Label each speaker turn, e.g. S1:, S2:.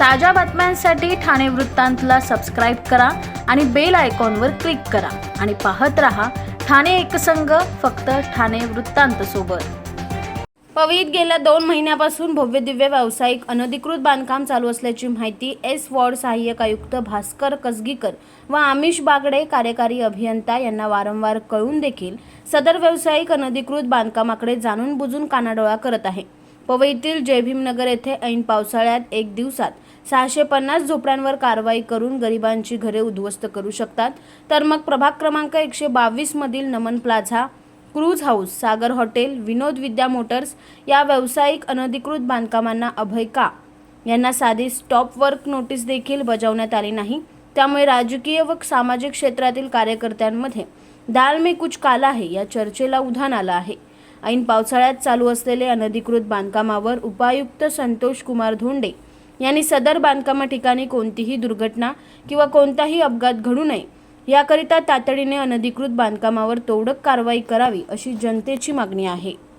S1: ताज्या बातम्यांसाठी ठाणे वृत्तांतला सबस्क्राईब करा आणि बेल आयकॉनवर क्लिक करा. आणि पाहत रहा ठाणे एकसंघ फक्त ठाणे वृत्तांत सोबत. पवईत गेल्या दोन महिन्यापासून भव्य दिव्य व्यावसायिक अनधिकृत बांधकाम चालू असल्याची माहिती एस वॉर्ड सहाय्यक आयुक्त भास्कर कसगीकर व आमिष बागडे कार्यकारी अभियंता यांना वारंवार कळून देखील सदर व्यावसायिक अनधिकृत बांधकामाकडे जाणून बुजून कानाडोळा करत आहे. पवईतील जयभीमनगर येथे ऐन पावसाळ्यात एक दिवसात सहाशे पन्नास झोपड्यांवर कारवाई करून गरिबांची घरे उद्ध्वस्त करू शकतात. तर मग प्रभाग क्रमांक एकशे बावीस मधील Naman plaza cruise house Sagar hotel Vinod Vidya motors या व्यावसायिक अनधिकृत बांधकामांना अभय का? यांना साधी स्टॉप वर्क नोटीस देखील बजावण्यात आली नाही. त्यामुळे राजकीय व सामाजिक क्षेत्रातील कार्यकर्त्यांमध्ये दाल में कुछ काला आहे या चर्चेला उधाण आलं आहे. ऐन पावसाळ्यात चालू असलेले अनधिकृत बांधकामावर उपायुक्त संतोष कुमार धोंडे यांनी सदर बांधकामा ठिकाणी कोणतीही दुर्घटना किंवा कोणताही अपघात घडू नये याकरिता तातडीने अनधिकृत बांधकामावर तोडक कारवाई करावी अशी जनतेची मागणी आहे.